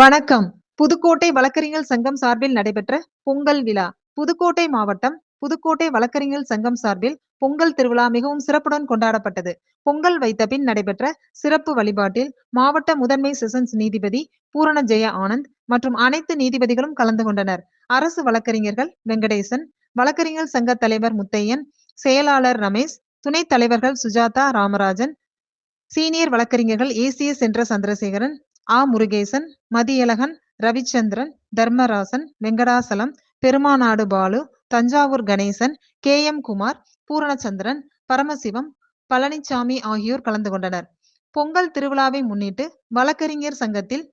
வணக்கம். புதுக்கோட்டை வழக்கறிஞர் சங்கம் சார்பில் நடைபெற்ற பொங்கல் விழா. புதுக்கோட்டை மாவட்டம் புதுக்கோட்டை வழக்கறிஞர் சங்கம் சார்பில் பொங்கல் திருவிழா மிகவும் சிறப்புடன் கொண்டாடப்பட்டது. பொங்கல் வைத்த பின் நடைபெற்ற சிறப்பு வழிபாட்டில் மாவட்ட முதன்மை செஷன்ஸ் நீதிபதி பூரண ஜெய ஆனந்த் மற்றும் அனைத்து நீதிபதிகளும் கலந்து கொண்டனர். அரசு வழக்கறிஞர்கள் வெங்கடேசன் வழக்கறிஞர் சங்க தலைவர் முத்தையன் செயலாளர் ரமேஷ் துணைத் தலைவர்கள் சுஜாதா ராமராஜன் சீனியர் வழக்கறிஞர்கள் ஏசிஎஸ் என்ற சந்திரசேகரன் ஆ. முருகேசன் மதியழகன் ரவிச்சந்திரன் தர்மராசன் வெங்கடாசலம் பெருமாநாடு பாலு தஞ்சாவூர் கணேசன் கே. எம். குமார் பூரணச்சந்திரன் பரமசிவம் பழனிசாமி ஆகியோர் கலந்து கொண்டனர். பொங்கல் திருவிழாவை முன்னிட்டு வழக்கறிஞர் சங்கத்தில்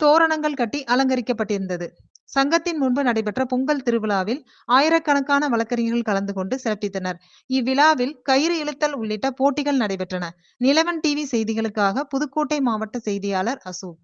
தோரணங்கள் கட்டி அலங்கரிக்கப்பட்டிருந்தது. சங்கத்தின் முன்பு நடைபெற்ற பொங்கல் திருவிழாவில் ஆயிரக்கணக்கான வழக்கறிஞர்கள் கலந்து கொண்டு சிறப்பித்தனர். இவ்விழாவில் கயிறு இழுத்தல் உள்ளிட்ட போட்டிகள் நடைபெற்றன. நிலவன் டிவி செய்திகளுக்காக புதுக்கோட்டை மாவட்ட செய்தியாளர் அசோக்.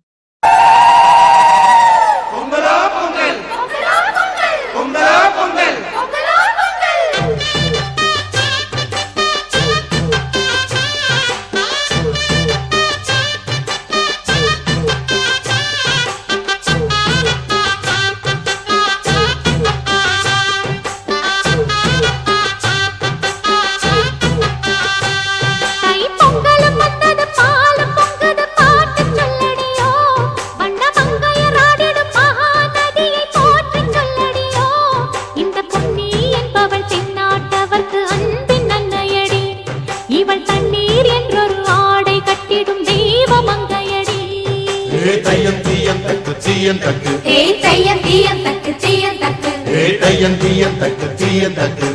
இவள் தண்ணீர் என்றொரு ஆடை கட்டிடும் தெய்வ மங்கையடி ஏ தையம் தீயம் தக்கு தீயம் தக்கு. ஹே தையம் தீயம் தக்கு தீயம் தக்கு. ஏ தையம் தீயம் தக்கு தீயம் தக்கு.